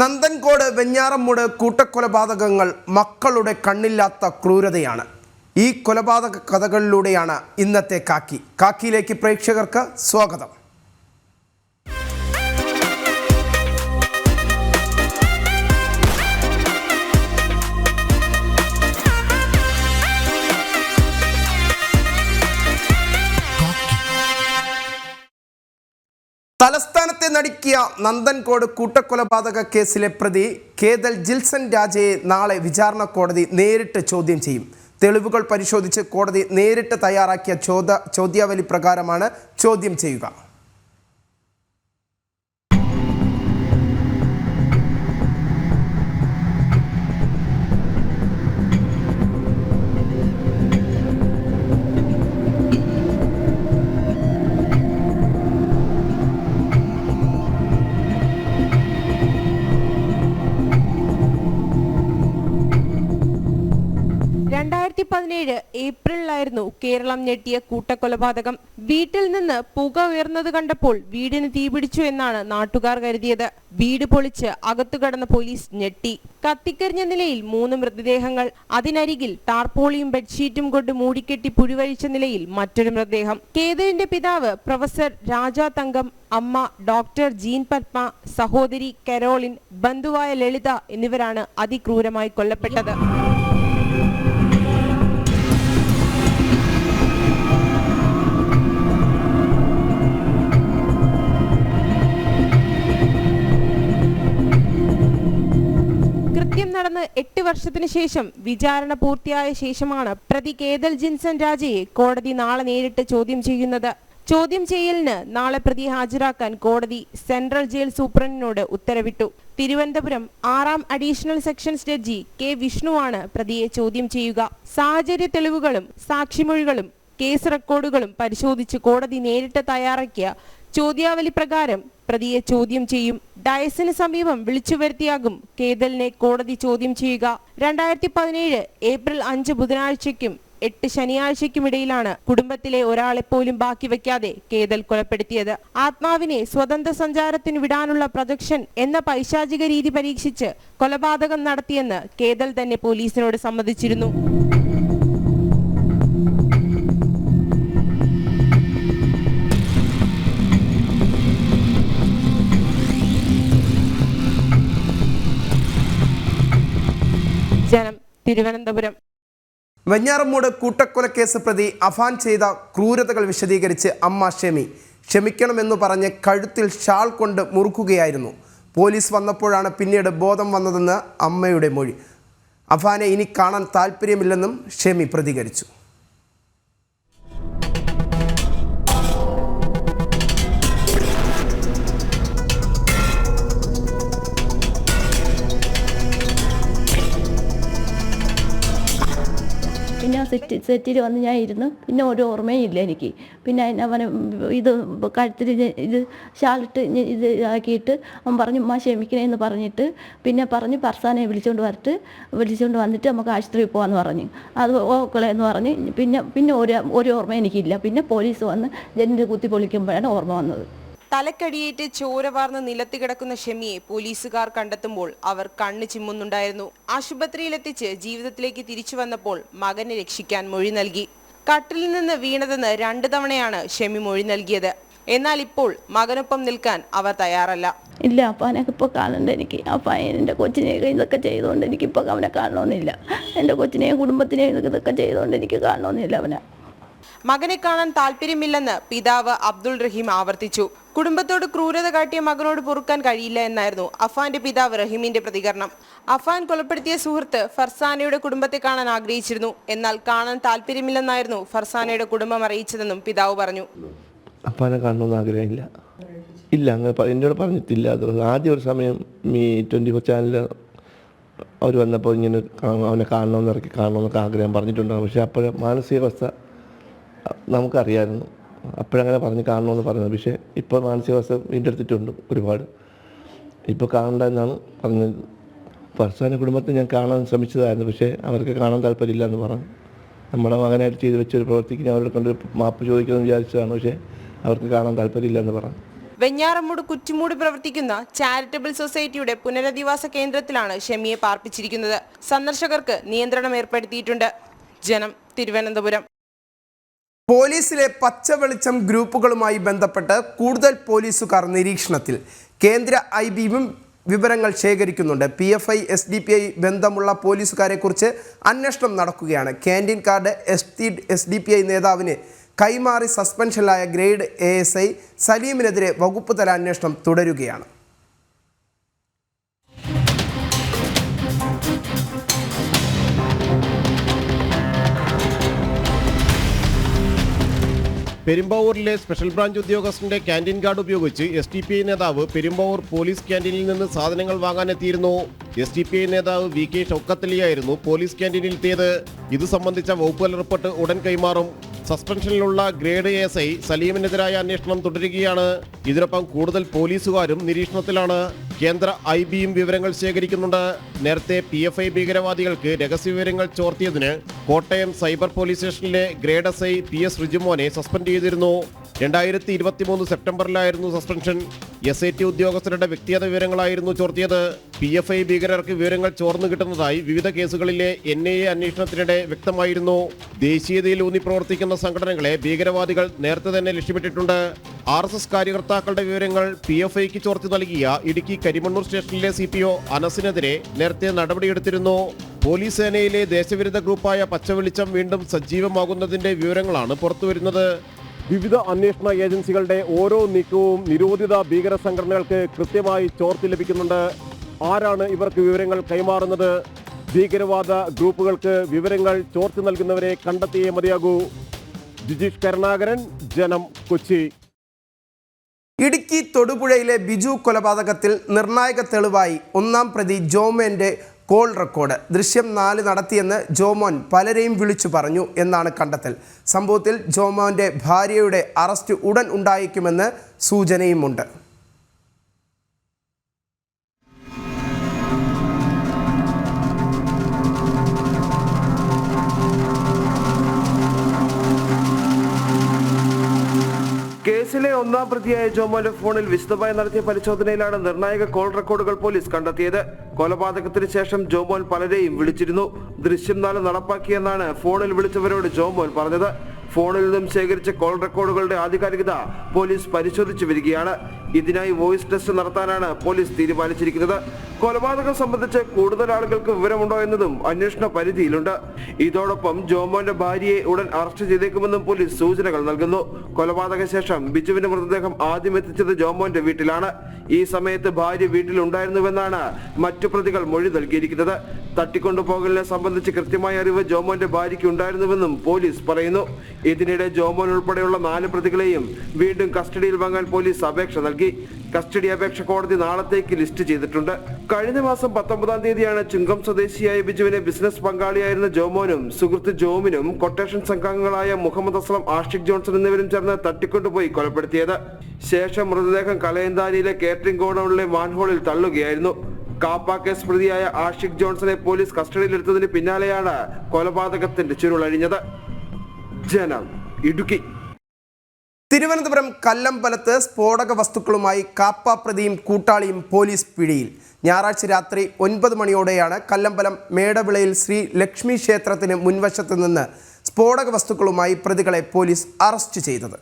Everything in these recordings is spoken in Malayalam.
നന്ദൻകോട് വെഞ്ഞാറമ്മൂട് കൂട്ടക്കൊലപാതകങ്ങൾ മക്കളുടെ കണ്ണില്ലാത്ത ക്രൂരതയാണ്. ഈ കൊലപാതക കഥകളിലൂടെയാണ് ഇന്നത്തെ കാക്കി. കാക്കിയിലേക്ക് പ്രേക്ഷകർക്ക് സ്വാഗതം. തലസ്ഥാനത്തെ നന്ദൻകോട് കൂട്ടക്കൊലപാതക കേസിലെ പ്രതി കേതൽ ജിൽസൺ രാജയെ നാളെ വിചാരണ കോടതി നേരിട്ട് ചോദ്യം ചെയ്യും. തെളിവുകൾ പരിശോധിച്ച് കോടതി നേരിട്ട് തയ്യാറാക്കിയ ചോദ്യ ചോദ്യാവലി പ്രകാരമാണ് ചോദ്യം ചെയ്യുക. ഏപ്രിലിലായിരുന്നു കേരളം ഞെട്ടിയ കൂട്ടക്കൊലപാതകം. വീട്ടിൽ നിന്ന് പുക ഉയർന്നത് കണ്ടപ്പോൾ വീടിന് തീപിടിച്ചു എന്നാണ് നാട്ടുകാർ കരുതിയത്. വീട് പൊളിച്ച് അകത്തു കടന്ന പോലീസ് ഞെട്ടി. കത്തിക്കരിഞ്ഞ നിലയിൽ മൂന്ന് മൃതദേഹങ്ങൾ. അതിനരികിൽ ടാർപോളിയും ബെഡ്ഷീറ്റും കൊണ്ട് മൂടിക്കെട്ടി പുഴുവഴിച്ച നിലയിൽ മറ്റൊരു മൃതദേഹം. കേതുവിന്റെ പിതാവ് പ്രൊഫസർ രാജാ തങ്കം അമ്മ ഡോക്ടർ ജീൻ പത്മ സഹോദരി കരോളിൻ ബന്ധുവായ ലളിത എന്നിവരാണ് അതിക്രൂരമായി കൊല്ലപ്പെട്ടത്. നടന്ന് എട്ട് വർഷത്തിന് ശേഷം വിചാരണ പൂർത്തിയായ ശേഷമാണ് പ്രതി കേതൽ ജിൻസൺ രാജയെ കോടതി നാളെ നേരിട്ട് ചോദ്യം ചെയ്യുന്നത്. ചോദ്യം ചെയ്യലിന് നാളെ പ്രതി ഹാജരാക്കാൻ കോടതി സെൻട്രൽ ജയിൽ സൂപ്രണ്ടിനോട് ഉത്തരവിട്ടു. തിരുവനന്തപുരം ആറാം അഡീഷണൽ സെക്ഷൻസ് ജഡ്ജി കെ വിഷ്ണുവാണ് പ്രതിയെ ചോദ്യം ചെയ്യുക. സാഹചര്യ തെളിവുകളും സാക്ഷിമൊഴികളും കേസ് റെക്കോർഡുകളും പരിശോധിച്ച് കോടതി നേരിട്ട് തയ്യാറാക്കിയ ചോദ്യാവലി പ്രകാരം പ്രതിയെ ചോദ്യം ചെയ്യും. ഡയസിന് സമീപം വിളിച്ചു വരുത്തിയാകും. കേതലിനെ കോടതി ചോദ്യം ചെയ്യുക. രണ്ടായിരത്തി പതിനേഴ് ഏപ്രിൽ അഞ്ച് ബുധനാഴ്ചയ്ക്കും എട്ട് ശനിയാഴ്ചയ്ക്കുമിടയിലാണ് കുടുംബത്തിലെ ഒരാളെ പോലും ബാക്കി വെക്കാതെ കേതൽ കൊലപ്പെടുത്തിയത്. ആത്മാവിനെ സ്വതന്ത്ര സഞ്ചാരത്തിന് വിടാനുള്ള പ്രൊജക്ഷൻ എന്ന പൈശാചിക രീതി പരീക്ഷിച്ച് കൊലപാതകം നടത്തിയെന്ന് കേതൽ തന്നെ പോലീസിനോട് സമ്മതിച്ചിരുന്നു. തിരുവനന്തപുരം. വെഞ്ഞാറമ്മൂട് കൂട്ടക്കൊലക്കേസ് പ്രതി അഫാൻ ചെയ്ത ക്രൂരതകൾ വിശദീകരിച്ച് അമ്മ ഷെമി ക്ഷമിക്കണമെന്ന് പറഞ്ഞ് കഴുത്തിൽ ഷാൾ കൊണ്ട് മുറുക്കുകയായിരുന്നു. പോലീസ് വന്നപ്പോഴാണ് പിന്നീട് ബോധം വന്നതെന്ന് അമ്മയുടെ മൊഴി. അഫാനെ ഇനി കാണാൻ താല്പര്യമില്ലെന്നും ഷെമി പ്രതികരിച്ചു. സെറ്റ് സെറ്റിൽ വന്ന് ഞാൻ ഇരുന്നു. പിന്നെ ഒരു ഓർമ്മയും ഇല്ല എനിക്ക്. പിന്നെ അവന് ഇത് കഴുത്തിൽ ഇത് ഷാളിട്ട് ഇത് ആക്കിയിട്ട് അവൻ പറഞ്ഞു ഉമ്മ ക്ഷമിക്കണേ എന്ന് പറഞ്ഞിട്ട് പിന്നെ പറഞ്ഞ് പർസാനെ വിളിച്ചുകൊണ്ട് വരട്ട്. വിളിച്ചുകൊണ്ട് വന്നിട്ട് നമുക്ക് ആശുപത്രിയിൽ പോകാമെന്ന് പറഞ്ഞു. അത് ഓക്കളെ എന്ന് പറഞ്ഞ് പിന്നെ പിന്നെ ഒരു ഒരു ഓർമ്മ എനിക്കില്ല. പിന്നെ പോലീസ് വന്ന് ജനൽ കുത്തി പൊളിക്കുമ്പോഴാണ് ഓർമ്മ വന്നത്. തലക്കടിയേറ്റ് ചോര വാർന്ന് നിലത്ത് കിടക്കുന്ന ഷെമിയെ പോലീസുകാർ കണ്ടെത്തുമ്പോൾ അവർ കണ്ണ് ചിമ്മുന്നുണ്ടായിരുന്നു. ആശുപത്രിയിലെത്തിച്ച് ജീവിതത്തിലേക്ക് തിരിച്ചു വന്നപ്പോൾ മകനെ രക്ഷിക്കാൻ മൊഴി നൽകി. കട്ടിലിൽ നിന്ന് വീണതെന്ന് രണ്ടു തവണയാണ് ഷെമി മൊഴി നൽകിയത്. എന്നാൽ ഇപ്പോൾ മകനൊപ്പം നിൽക്കാൻ അവർ തയ്യാറല്ല. ഇല്ല അപ്പാനൊക്കെ ഇപ്പോൾ കാണണ്ട എനിക്ക്. അപ്പ എന്റെ കൊച്ചിനെയൊക്കെ ഇതൊക്കെ ചെയ്തുകൊണ്ട് എനിക്കിപ്പോൾ അവനെ കാണണമെന്നില്ല എന്റെ കൊച്ചിനെയും കുടുംബത്തിനെയും ഇതൊക്കെ ചെയ്തുകൊണ്ട് എനിക്ക് കാണണമെന്നില്ല അവനെ. മകനെ കാണാൻ താല്പര്യമില്ലെന്ന് പിതാവ് അബ്ദുൾ റഹീം ആവർത്തിച്ചു. കുടുംബത്തോട് ക്രൂരത കാട്ടിയ മകനോട് പൊറുക്കാൻ കഴിയില്ല എന്നായിരുന്നു അഫാന്റെ പിതാവ് റഹീമിന്റെ പ്രതികരണം. അഫാൻ കൊലപ്പെടുത്തിയ സുഹൃത്ത് ഫർസാനയുടെ കുടുംബത്തെ കാണാൻ ആഗ്രഹിച്ചിരുന്നു. എന്നാൽ കാണാൻ താല്പര്യമില്ലെന്നായിരുന്നു ഫർസാനയുടെ കുടുംബം അറിയിച്ചതെന്നും പിതാവ് പറഞ്ഞു. അപ്പാനെ കാണണമെന്ന് ആഗ്രഹമില്ല. ഇല്ല അങ്ങനെ എന്നോട് പറഞ്ഞിട്ടില്ല. ആദ്യം ഒരു സമയം ഈ ട്വന്റി ഫോർ ചാനലിൽ അവർ വന്നപ്പോൾ ഇങ്ങനെ അവനെ കാണണമെന്ന് ഇറക്കി കാണണമെന്നൊക്കെ ആഗ്രഹം പറഞ്ഞിട്ടുണ്ടാകും പക്ഷേ അപ്പോഴും മാനസികാവസ്ഥ അ, നമുക്കറിയായിരുന്നു. അപ്പോഴങ്ങനെ പറഞ്ഞ് കാണണമെന്ന് പറഞ്ഞത്. പക്ഷേ ഇപ്പോൾ മാനസികാവസ്ഥ വീണ്ടെടുത്തിട്ടുണ്ട് ഒരുപാട്. ഇപ്പോൾ കാണണ്ട എന്നാണ് പറഞ്ഞത്. ഫർസാന കുടുംബത്തെ ഞാൻ കാണാൻ ശ്രമിച്ചതായിരുന്നു. പക്ഷേ അവർക്ക് കാണാൻ താല്പര്യമില്ല എന്ന് പറഞ്ഞു. നമ്മുടെ മകനായിട്ട് ചെയ്തു വെച്ചൊരു പ്രവർത്തിക്ക് ഞാൻ കൊണ്ട് മാപ്പ് ചോദിക്കണമെന്ന് വിചാരിച്ചതാണ്. പക്ഷേ അവർക്ക് കാണാൻ താല്പര്യമില്ല എന്ന് പറഞ്ഞു. വെഞ്ഞാറമ്മൂട് കുറ്റിമൂട് പ്രവർത്തിക്കുന്ന ചാരിറ്റബിൾ സൊസൈറ്റിയുടെ പുനരധിവാസ കേന്ദ്രത്തിലാണ് ഷെമിയെ പാർപ്പിച്ചിരിക്കുന്നത്. സന്ദർശകർക്ക് നിയന്ത്രണം ഏർപ്പെടുത്തിയിട്ടുണ്ട്. ജനം തിരുവനന്തപുരം. പോലീസിലെ പച്ചവെളിച്ചം ഗ്രൂപ്പുകളുമായി ബന്ധപ്പെട്ട് കൂടുതൽ പോലീസുകാർ നിരീക്ഷണത്തിൽ. കേന്ദ്ര ഐ ബിയും വിവരങ്ങൾ ശേഖരിക്കുന്നുണ്ട്. P F I S D P I ബന്ധമുള്ള പോലീസുകാരെക്കുറിച്ച് അന്വേഷണം നടക്കുകയാണ്. Canteen card S T S D P I നേതാവിന് കൈമാറി സസ്പെൻഷനിലായ ഗ്രേഡ് എ എസ് ഐ സലീമിനെതിരെ വകുപ്പ് തല അന്വേഷണം തുടരുകയാണ്. പെരുമ്പാവൂരിലെ സ്പെഷ്യൽ ബ്രാഞ്ച് ഉദ്യോഗസ്ഥന്റെ ക്യാന്റീൻ കാർഡ് ഉപയോഗിച്ച് എസ് ടി പി ഐ നേതാവ് പെരുമ്പാവൂർ പോലീസ് ക്യാന്റീനിൽ നിന്ന് സാധനങ്ങൾ വാങ്ങാനെത്തിയിരുന്നു. എസ് ടി പി ഐ നേതാവ് വി കെ ഷൊക്കത്തലിയായിരുന്നു പോലീസ് ക്യാന്റീനിൽ എത്തിയത്. ഇത് സംബന്ധിച്ച വകുപ്പ് റിപ്പോർട്ട് ഉടൻ കൈമാറും. സസ്പെൻഷനിലുള്ള ഗ്രേഡ് എസ് ഐ സലീമിനെതിരായ അന്വേഷണം തുടരുകയാണ്. ഇതിനൊപ്പം കൂടുതൽ പോലീസുകാരും നിരീക്ഷണത്തിലാണ്. കേന്ദ്ര ഐ ബിയും വിവരങ്ങൾ ശേഖരിക്കുന്നുണ്ട്. നേരത്തെ പി എഫ് ഐ ഭീകരവാദികൾക്ക് രഹസ്യവിവരങ്ങൾ ചോർത്തിയതിന് കോട്ടയം സൈബർ പോലീസ് സ്റ്റേഷനിലെ grade S I P S റിജുമോനെ suspend ചെയ്തിരുന്നു. രണ്ടായിരത്തി ഇരുപത്തിമൂന്ന് സെപ്റ്റംബറിലായിരുന്നു സസ്പെൻഷൻ. എസ് ഐ ടി ഉദ്യോഗസ്ഥരുടെ വ്യക്തിഗത വിവരങ്ങളായിരുന്നു ചോർത്തിയത്. പി എഫ് ഐ ഭീകരർക്ക് വിവരങ്ങൾ ചോർന്നു കിട്ടുന്നതായി വിവിധ കേസുകളിലെ എൻ ഐ എ അന്വേഷണത്തിനിടെ വ്യക്തമായിരുന്നു. ദേശീയതയിൽ ഊന്നി പ്രവർത്തിക്കുന്ന സംഘടനകളെ ഭീകരവാദികൾ നേരത്തെ തന്നെ ലക്ഷ്യമിട്ടിട്ടുണ്ട്. ആർ എസ് എസ് കാര്യകർത്താക്കളുടെ വിവരങ്ങൾ പി എഫ് ഐക്ക് ചോർത്തി നൽകിയ ഇടുക്കി കരിമണ്ണൂർ സ്റ്റേഷനിലെ സി പി ഒ അനസിനെതിരെ നേരത്തെ നടപടിയെടുത്തിരുന്നു. പോലീസ് സേനയിലെ ദേശവിരുദ്ധ ഗ്രൂപ്പായ പച്ചവെളിച്ചം വീണ്ടും സജീവമാകുന്നതിന്റെ വിവരങ്ങളാണ് പുറത്തുവരുന്നത്. വിവിധ അന്വേഷണ ഏജൻസികളുടെ ഓരോ നീക്കവും നിരോധിത ഭീകര സംഘടനകൾക്ക് കൃത്യമായി ചോർത്തി ലഭിക്കുന്നുണ്ട്. ആരാണ് ഇവർക്ക് വിവരങ്ങൾ കൈമാറുന്നത്? ഭീകരവാദ ഗ്രൂപ്പുകൾക്ക് വിവരങ്ങൾ ചോർത്തി നൽകുന്നവരെ കണ്ടെത്തിയേ മതിയാകൂ. ജിജിഷ് കരുണാകരൻ ജനം കൊച്ചി. ഇടുക്കി തൊടുപുഴയിലെ ബിജു കൊലപാതകത്തിൽ നിർണായക തെളിവായി ഒന്നാം പ്രതി ജോമോന്റെ കോൾ റെക്കോർഡ്. ദൃശ്യം നാല് നടത്തിയെന്ന് ജോമോൻ പലരെയും വിളിച്ചു പറഞ്ഞു എന്നാണ് കണ്ടെത്തൽ. സംഭവത്തിൽ ജോമോന്റെ ഭാര്യയുടെ അറസ്റ്റ് ഉടൻ ഉണ്ടായേക്കുമെന്ന് സൂചനയുമുണ്ട്. കേസിലെ ഒന്നാം പ്രതിയായ ജോമോന്റെ ഫോണിൽ വിശദമായി നടത്തിയ പരിശോധനയിലാണ് നിർണായക കോൾ റെക്കോർഡുകൾ പോലീസ് കണ്ടെത്തിയത്. കൊലപാതകത്തിന് ശേഷം ജോമോൻ പലരെയും വിളിച്ചിരുന്നു. ദൃശ്യം നാല് നടപ്പാക്കിയെന്നാണ് ഫോണിൽ വിളിച്ചവരോട് ജോമോൻ പറഞ്ഞത്. ഫോണിൽ നിന്നും ശേഖരിച്ച കോൾ റെക്കോർഡുകളുടെ ആധികാരികത പോലീസ് പരിശോധിച്ചു വരികയാണ്. ഇതിനായി വോയിസ് ടെസ്റ്റ് നടത്താനാണ് പോലീസ് തീരുമാനിച്ചിരിക്കുന്നത്. കൊലപാതകം സംബന്ധിച്ച് കൂടുതൽ ആളുകൾക്ക് വിവരമുണ്ടോ എന്നതും അന്വേഷണ പരിധിയിലുണ്ട്. ഇതോടൊപ്പം ജോമോന്റെ ഭാര്യയെ ഉടൻ അറസ്റ്റ് ചെയ്തേക്കുമെന്നും പോലീസ് സൂചനകൾ നൽകുന്നു. കൊലപാതക ശേഷം ബിജുവിന്റെ മൃതദേഹം ആദ്യം എത്തിച്ചത് ജോമോന്റെ വീട്ടിലാണ്. ഈ സമയത്ത് ഭാര്യ വീട്ടിലുണ്ടായിരുന്നുവെന്നാണ് മറ്റു പ്രതികൾ മൊഴി നൽകിയിരിക്കുന്നത്. തട്ടിക്കൊണ്ടുപോകലിനെ സംബന്ധിച്ച് കൃത്യമായ അറിവ് ജോമോന്റെ ഭാര്യയ്ക്ക് ഉണ്ടായിരുന്നുവെന്നും പോലീസ് പറയുന്നു. ഇതിനിടെ ജോമോൻ ഉൾപ്പെടെയുള്ള നാല് പ്രതികളെയും വീണ്ടും കസ്റ്റഡിയിൽ വാങ്ങാൻ പോലീസ് അപേക്ഷ നൽകി. കസ്റ്റഡി അപേക്ഷ കോടതി നാളത്തേക്ക് ലിസ്റ്റ് ചെയ്തിട്ടുണ്ട്. കഴിഞ്ഞ മാസം പത്തൊമ്പതാം തീയതിയാണ് ചുങ്കം സ്വദേശിയായ ബിജുവിനെ ബിസിനസ് പങ്കാളിയായിരുന്ന ജോമോനും സുഹൃത്ത് ജോമിനും കൊട്ടേഷൻ സംഘാംഗങ്ങളായ മുഹമ്മദ് അസ്ലം ആഷിഖ് ജോൺസൺ എന്നിവരും ചേർന്ന് തട്ടിക്കൊണ്ടുപോയി കൊലപ്പെടുത്തിയത്. ശേഷം മൃതദേഹം കലയന്താനിയിലെ കേറ്ററിംഗ് ഗോഡൌണിലെ മാൻഹോളിൽ തള്ളുകയായിരുന്നു. കാപ്പ കേസ് പ്രതിയായ ആഷിഖ് ജോൺസനെ പോലീസ് കസ്റ്റഡിയിലെടുത്തതിന് പിന്നാലെയാണ് കൊലപാതകത്തിന്റെ ചുരുളഴിഞ്ഞത്. ജനം ഇടുക്കി. തിരുവനന്തപുരം കല്ലമ്പലത്ത് സ്ഫോടക വസ്തുക്കളുമായി കാപ്പ പ്രതിയും കൂട്ടാളിയും പോലീസ് പിടിയിൽ. ഞായറാഴ്ച രാത്രി ഒൻപത് മണിയോടെയാണ് കല്ലമ്പലം മേടവിളയിൽ ശ്രീ ലക്ഷ്മി ക്ഷേത്രത്തിന് മുൻവശത്ത് നിന്ന് സ്ഫോടക വസ്തുക്കളുമായി പ്രതികളെ പോലീസ് അറസ്റ്റ് ചെയ്തത്.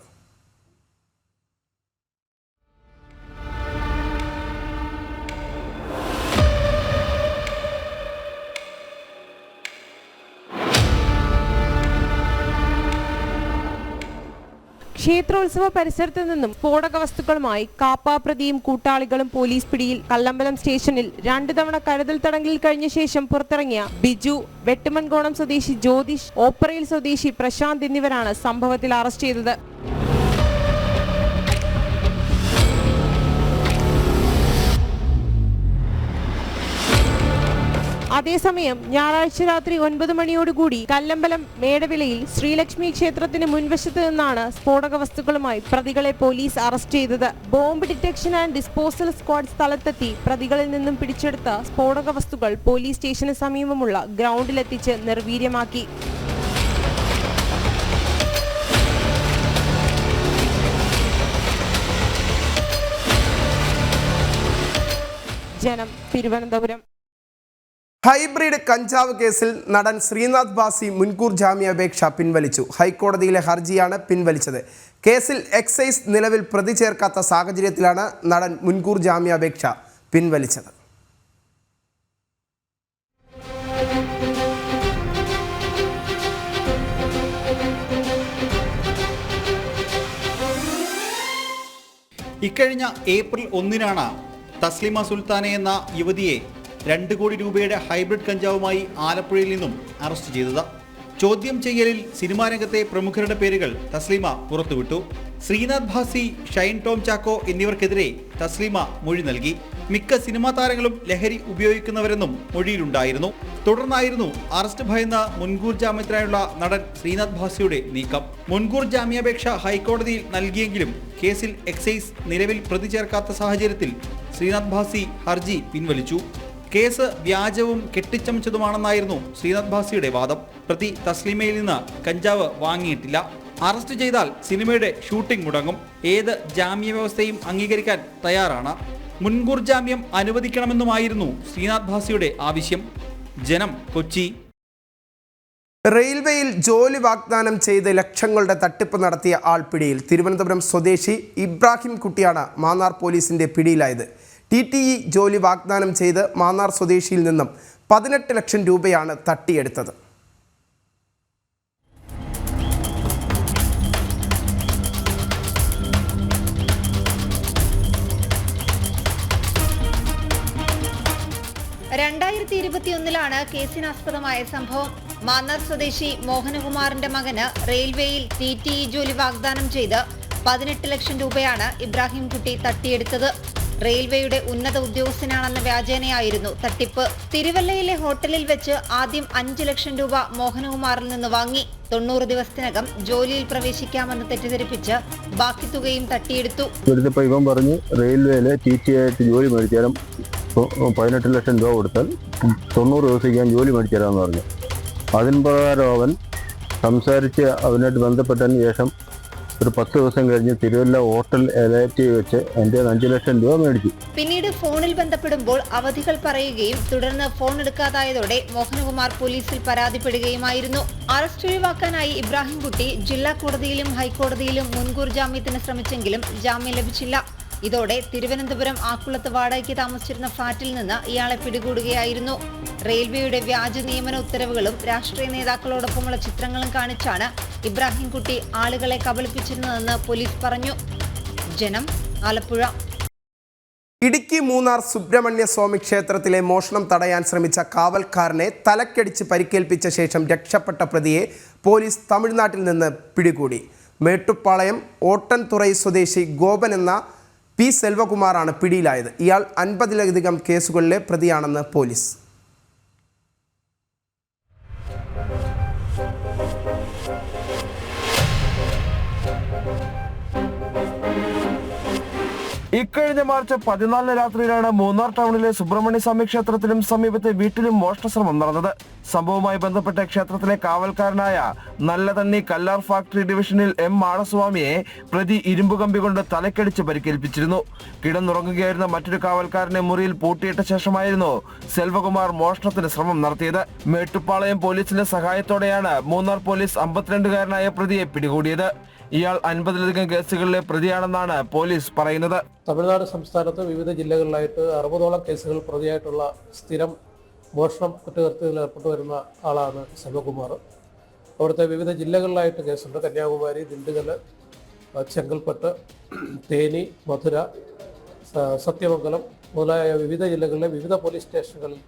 ക്ഷേത്രോത്സവ പരിസരത്ത് നിന്നും സ്ഫോടക വസ്തുക്കളുമായി കാപ്പാപ്രതിയും കൂട്ടാളികളും പോലീസ് പിടിയിൽ കല്ലമ്പലം സ്റ്റേഷനിൽ രണ്ടു തവണ കരുതൽ തടങ്കലിൽ കഴിഞ്ഞ ശേഷം പുറത്തിറങ്ങിയ ബിജു വെട്ടുമൻകോണം സ്വദേശി ജ്യോതിഷ് ഓപ്പറയിൽ സ്വദേശി പ്രശാന്ത് എന്നിവരാണ് സംഭവത്തിൽ അറസ്റ്റ് ചെയ്തത്. അതേസമയം ഞായറാഴ്ച രാത്രി ഒൻപത് മണിയോടുകൂടി കല്ലമ്പലം മേടവിളയിൽ ശ്രീലക്ഷ്മി ക്ഷേത്രത്തിന് മുൻവശത്ത് നിന്നാണ് സ്ഫോടക വസ്തുക്കളുമായി പ്രതികളെ പോലീസ് അറസ്റ്റ് ചെയ്തത്. Bomb detection and disposal squad സ്ഥലത്തെത്തി പ്രതികളിൽ നിന്നും പിടിച്ചെടുത്ത സ്ഫോടക വസ്തുക്കൾ പോലീസ് സ്റ്റേഷന് സമീപമുള്ള ഗ്രൗണ്ടിലെത്തിച്ച് നിർവീര്യമാക്കി. ജനം തിരുവനന്തപുരം. ഹൈബ്രിഡ് കഞ്ചാവ് കേസിൽ നടൻ ശ്രീനാഥ് ബാസി മുൻകൂർ ജാമ്യാപേക്ഷ പിൻവലിച്ചു. ഹൈക്കോടതിയിലെ ഹർജിയാണ് പിൻവലിച്ചത്. കേസിൽ എക്സൈസ് നിലവിൽ പ്രതി ചേർക്കാത്ത സാഹചര്യത്തിലാണ് നടൻ മുൻകൂർ ജാമ്യാപേക്ഷ പിൻവലിച്ചത്. ഇക്കഴിഞ്ഞ ഏപ്രിൽ ഒന്നിനാണ് തസ്ലിമ സുൽത്താനെ എന്ന യുവതിയെ രണ്ട് കോടി രൂപയുടെ ഹൈബ്രിഡ് കഞ്ചാവുമായി ആലപ്പുഴയിൽ നിന്നും അറസ്റ്റ് ചെയ്തത്. ചോദ്യം ചെയ്യലിൽ സിനിമാ രംഗത്തെ പ്രമുഖരുടെ പേരുകൾ തസ്ലീമ പുറത്തുവിട്ടു. ശ്രീനാഥ് ഭാസി ഷൈൻ ടോം ചാക്കോ എന്നിവർക്കെതിരെ തസ്ലീമ മൊഴി നൽകി. മിക്ക സിനിമാ താരങ്ങളും ലഹരി ഉപയോഗിക്കുന്നവരെന്നും മൊഴിയിലുണ്ടായിരുന്നു. തുടർന്നായിരുന്നു അറസ്റ്റ് ഭയന്ന മുൻകൂർ ജാമ്യത്തിനായുള്ള നടൻ ശ്രീനാഥ് ഭാസിയുടെ നീക്കം. മുൻകൂർ ജാമ്യാപേക്ഷ ഹൈക്കോടതിയിൽ നൽകിയെങ്കിലും കേസിൽ എക്സൈസ് നിലവിൽ പ്രതി ചേർക്കാത്ത സാഹചര്യത്തിൽ ശ്രീനാഥ് ഭാസി ഹർജി പിൻവലിച്ചു. കേസ് വ്യാജവും കെട്ടിച്ചമച്ചതുമാണെന്നായിരുന്നു ശ്രീനാഥ് ഭാസിയുടെ വാദം. പ്രതി തസ്ലിമയിൽ നിന്ന് കഞ്ചാവ് വാങ്ങിയിട്ടില്ല. അറസ്റ്റ് ചെയ്താൽ സിനിമയുടെ ഷൂട്ടിംഗ് മുടങ്ങും. ഏത് ജാമ്യ വ്യവസ്ഥയും അംഗീകരിക്കാൻ തയ്യാറാണ്. മുൻകൂർ ജാമ്യം അനുവദിക്കണമെന്നുമായിരുന്നു ശ്രീനാഥ് ഭാസിയുടെ ആവശ്യം. ജനം കൊച്ചി. റെയിൽവേയിൽ ജോലി വാഗ്ദാനം ചെയ്ത് ലക്ഷങ്ങളുടെ തട്ടിപ്പ് നടത്തിയ ആൾ പിടിയിൽ തിരുവനന്തപുരം സ്വദേശി ഇബ്രാഹിം കുട്ടിയാണ് മാന്നാർ പോലീസിന്റെ പിടിയിലായത്. ടി ടി ഇ ജോലി വാഗ്ദാനം ചെയ്ത് മാന്നാർ സ്വദേശിയിൽ നിന്നും പതിനെട്ട് ലക്ഷം രൂപയാണ് തട്ടിയെടുത്തത്. രണ്ടായിരത്തി ഇരുപത്തിയൊന്നിലാണ് കേസിനാസ്പദമായ സംഭവം. മാന്നാർ സ്വദേശി മോഹനകുമാറിന്റെ മകന് റെയിൽവേയിൽ ടി ടി ഇ ജോലി വാഗ്ദാനം ചെയ്ത് പതിനെട്ട് ലക്ഷം രൂപയാണ് ഇബ്രാഹിം കുട്ടി തട്ടിയെടുത്തത്. റെയിൽവേയുടെ ഉന്നത ഉദ്യോഗസ്ഥനാണെന്ന വ്യാജേനയായിരുന്നു തട്ടിപ്പ്. തിരുവല്ലയിലെ ഹോട്ടലിൽ വെച്ച് ആദ്യം അഞ്ചു ലക്ഷം രൂപ മോഹനകുമാറിൽ നിന്ന് വാങ്ങി. തൊണ്ണൂറ് ദിവസത്തിനകം ജോലിയിൽ പ്രവേശിക്കാമെന്ന് തെറ്റിദ്ധരിപ്പിച്ച് ബാക്കി തുകയും തട്ടിയെടുത്തു. ഇവൻ പറഞ്ഞു റെയിൽവേയിലെ ടി ടി ആയിട്ട് ജോലി മേടിച്ചാലും പതിനെട്ട് ലക്ഷം രൂപ കൊടുത്താൽ തൊണ്ണൂറ് ദിവസത്തേക്ക് ഞാൻ ജോലി മേടിച്ചു തരാമെന്ന് പറഞ്ഞു. അതിന് പ്രകാരം അവൻ സംസാരിച്ച് അവനായിട്ട് ബന്ധപ്പെട്ടതിന് ശേഷം ഒരു പത്ത് ദിവസം കഴിഞ്ഞ് തിരുവല്ല ഹോട്ടൽ എലയറ്റി വെച്ച് എന്റെ അഞ്ച് ലക്ഷം രൂപ മേടിച്ചു. പിന്നീട് ഫോണിൽ ബന്ധപ്പെടുമ്പോൾ അവധികൾ പറയുകയും തുടർന്ന് ഫോൺ എടുക്കാതായതോടെ മോഹനകുമാർ പോലീസിൽ പരാതിപ്പെടുകയുമായിരുന്നു. അറസ്റ്റ് ഒഴിവാക്കാനായി ഇബ്രാഹിംകുട്ടി ജില്ലാ കോടതിയിലും ഹൈക്കോടതിയിലും മുൻകൂർ ജാമ്യത്തിന് ശ്രമിച്ചെങ്കിലും ജാമ്യം ലഭിച്ചില്ല. ഇതോടെ തിരുവനന്തപുരം ആക്കുളത്ത് വാടകയ്ക്ക് താമസിച്ചിരുന്ന ഫ്ളാറ്റിൽ നിന്ന് ഇയാളെ പിടികൂടുകയായിരുന്നു. റെയിൽവേയുടെ വ്യാജ നിയമന ഉത്തരവുകളും രാഷ്ട്രീയ നേതാക്കളോടൊപ്പമുള്ള ചിത്രങ്ങളും കാണിച്ചാണ് ഇബ്രാഹിംകുട്ടി ആളുകളെ കബളിപ്പിച്ചിരുന്നതെന്ന് പോലീസ് പറഞ്ഞു. ജനം ആലപ്പുഴ. ഇടുക്കി മൂന്നാർ സുബ്രഹ്മണ്യ സ്വാമി ക്ഷേത്രത്തിലെ മോഷണം തടയാൻ ശ്രമിച്ച കാവൽക്കാരനെ തലക്കടിച്ച് പരിക്കേൽപ്പിച്ച ശേഷം രക്ഷപ്പെട്ട പ്രതിയെ പോലീസ് തമിഴ്നാട്ടിൽ നിന്ന് പിടികൂടി. മേട്ടുപ്പാളയം ഓട്ടൻതുറൈ സ്വദേശി ഗോപൻ എന്ന പി. സെൽവകുമാറാണ് പിടിയിലായത്. ഇയാൾ അൻപതിലധികം കേസുകളിലെ പ്രതിയാണെന്ന് പോലീസ് ഇക്കഴിഞ്ഞ മാർച്ച് പതിനാലിന് രാത്രിയിലാണ് മൂന്നാർ ടൗണിലെ സുബ്രഹ്മണ്യ സ്വാമി ക്ഷേത്രത്തിലും സമീപത്തെ വീട്ടിലും മോഷണശ്രമം നടന്നത്. സംഭവവുമായി ബന്ധപ്പെട്ട ക്ഷേത്രത്തിലെ കാവൽക്കാരനായ നല്ലതണ്ണി കല്ലാർ ഫാക്ടറി ഡിവിഷനിൽ എം മാളസ്വാമിയെ പ്രതി ഇരുമ്പുകമ്പി കൊണ്ട് തലക്കടിച്ച് പരിക്കേൽപ്പിച്ചിരുന്നു. കിടന്നുറങ്ങുകയായിരുന്ന മറ്റൊരു കാവൽക്കാരനെ മുറിയിൽ പൂട്ടിയിട്ട ശേഷമായിരുന്നു സെൽവകുമാർ മോഷണത്തിന് ശ്രമം നടത്തിയത്. മേട്ടുപ്പാളയം പോലീസിന്റെ സഹായത്തോടെയാണ് മൂന്നാർ പോലീസ് അമ്പത്തിരണ്ടുകാരനായ പ്രതിയെ പിടികൂടിയത്. ഇയാൾ അൻപതിലധികം കേസുകളിലെ പ്രതിയാണെന്നാണ് പോലീസ് പറയുന്നത്. തമിഴ്നാട് സംസ്ഥാനത്ത് വിവിധ ജില്ലകളിലായിട്ട് അറുപതോളം കേസുകൾ പ്രതിയായിട്ടുള്ള സ്ഥിരം മോഷണം കുറ്റകൃത്യത്തിൽ ഏർപ്പെട്ടു വരുന്ന ആളാണ് ശിവകുമാർ. അവിടുത്തെ വിവിധ ജില്ലകളിലായിട്ട് കേസുണ്ട്. കന്യാകുമാരി ദിണ്ടുകൽ ചെങ്കൽപ്പട്ട് തേനി മധുര സത്യമംഗലം മുതലായ വിവിധ ജില്ലകളിലെ വിവിധ പോലീസ് സ്റ്റേഷനുകളിൽ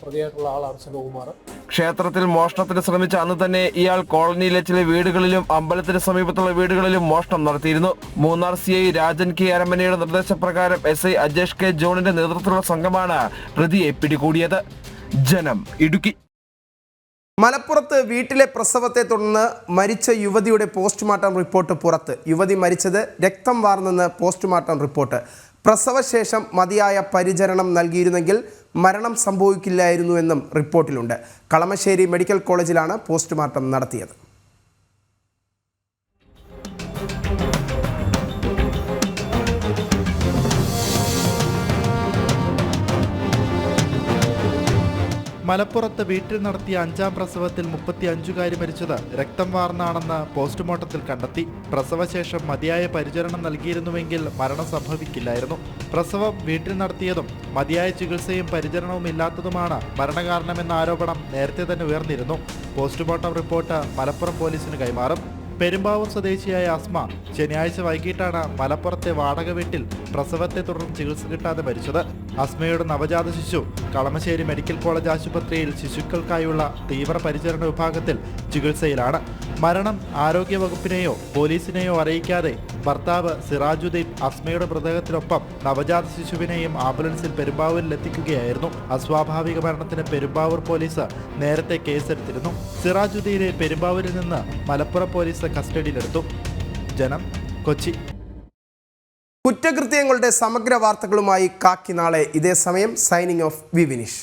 പ്രതിയായിട്ടുള്ള ആളാണ് ശിവകുമാർ. ക്ഷേത്രത്തിൽ മോഷണത്തിന് ശ്രമിച്ച അന്ന് തന്നെ ഇയാൾ കോളനിയിലെ ചില വീടുകളിലും അമ്പലത്തിന് സമീപത്തുള്ള വീടുകളിലും മോഷണം നടത്തിയിരുന്നു. Munnar C I Rajan K അരമനയുടെ നിർദ്ദേശപ്രകാരം എസ് ഐ അജേഷ് കെ ജോണിന്റെ നേതൃത്വത്തിലുള്ള സംഘമാണ് പ്രതിയെ പിടികൂടിയത്. ജനം ഇടുക്കി. മലപ്പുറത്ത് വീട്ടിലെ പ്രസവത്തെ തുടർന്ന് മരിച്ച യുവതിയുടെ പോസ്റ്റ്മോർട്ടം റിപ്പോർട്ട് പുറത്ത്. യുവതി മരിച്ചത് രക്തം വാർന്നെന്ന് പോസ്റ്റ്മോർട്ടം റിപ്പോർട്ട്. പ്രസവശേഷം മതിയായ പരിചരണം നൽകിയിരുന്നെങ്കിൽ മരണം സംഭവിക്കില്ലായിരുന്നു സംഭവിക്കില്ലായിരുന്നുവെന്നും റിപ്പോർട്ടിലുണ്ട്. കളമശ്ശേരി മെഡിക്കൽ കോളേജിലാണ് പോസ്റ്റ്മോർട്ടം നടത്തിയത്. മലപ്പുറത്ത് വീട്ടിൽ നടത്തിയ അഞ്ചാം പ്രസവത്തിൽ മുപ്പത്തി അഞ്ചുകാരി മരിച്ചത് രക്തം വാർന്നാണെന്ന് പോസ്റ്റ്മോർട്ടത്തിൽ കണ്ടെത്തി. പ്രസവശേഷം മതിയായ പരിചരണം നൽകിയിരുന്നുവെങ്കിൽ മരണം സംഭവിക്കില്ലായിരുന്നു. പ്രസവം വീട്ടിൽ നടത്തിയതും മതിയായ ചികിത്സയും പരിചരണവും ഇല്ലാത്തതുമാണ് മരണകാരണമെന്ന ആരോപണം നേരത്തെ തന്നെ ഉയർന്നിരുന്നു. പോസ്റ്റ്മോർട്ടം റിപ്പോർട്ട് മലപ്പുറം പോലീസിന് കൈമാറും. പെരുമ്പാവൂർ സ്വദേശിയായ അസ്മ ശനിയാഴ്ച വൈകിട്ടാണ് മലപ്പുറത്തെ വാടക വീട്ടിൽ പ്രസവത്തെ തുടർന്ന് ചികിത്സ കിട്ടാതെ മരിച്ചത്. അസ്മയുടെ നവജാത ശിശു കളമശ്ശേരി മെഡിക്കൽ കോളേജ് ആശുപത്രിയിൽ ശിശുക്കൾക്കായുള്ള തീവ്രപരിചരണ വിഭാഗത്തിൽ ചികിത്സയിലാണ്. മരണം ആരോഗ്യവകുപ്പിനെയോ പോലീസിനെയോ അറിയിക്കാതെ ഭർത്താവ് സിറാജുദ്ദീൻ അസ്മയുടെ മൃതദേഹത്തിനൊപ്പം നവജാത ശിശുവിനെയും ആംബുലൻസിൽ പെരുമ്പാവൂരിൽ എത്തിക്കുകയായിരുന്നു. അസ്വാഭാവിക മരണത്തിന് പെരുമ്പാവൂർ പോലീസ് നേരത്തെ കേസെടുത്തിരുന്നു. സിറാജുദ്ദീനെ പെരുമ്പാവൂരിൽ നിന്ന് മലപ്പുറം പോലീസ് കസ്റ്റഡിയിലെടുത്തു. ജനം കൊച്ചി. കുറ്റകൃത്യങ്ങളുടെ സമഗ്ര വാർത്തകളുമായി കാക്കി നാളെ ഇതേ സമയം സൈനിങ് ഓഫ് വി വിനിഷ്